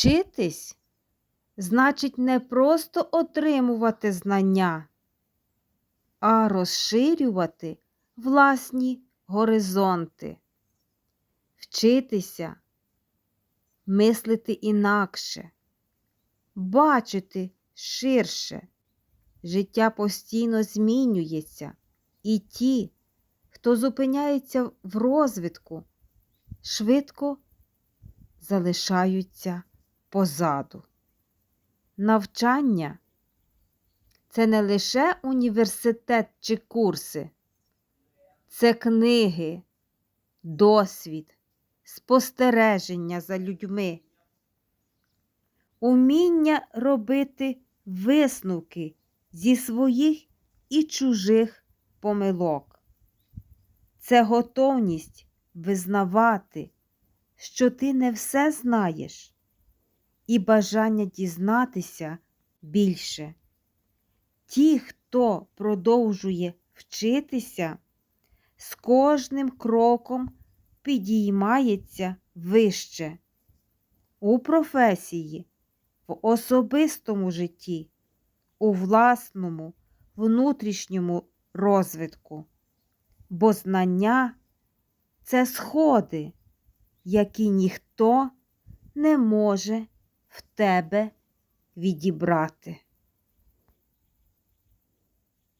Вчитись значить не просто отримувати знання, а розширювати власні горизонти, вчитися, мислити інакше, бачити ширше. Життя постійно змінюється, і ті, хто зупиняється в розвитку, швидко залишаються позаду. Навчання це не лише університет чи курси, це книги, досвід, спостереження за людьми, уміння робити висновки зі своїх і чужих помилок. Це готовність визнавати, що ти не все знаєш, і бажання дізнатися більше. Ті, хто продовжує вчитися, з кожним кроком підіймається вище у професії, в особистому житті, у власному внутрішньому розвитку, бо знання це сходи, які ніхто не може в тебе відібрати.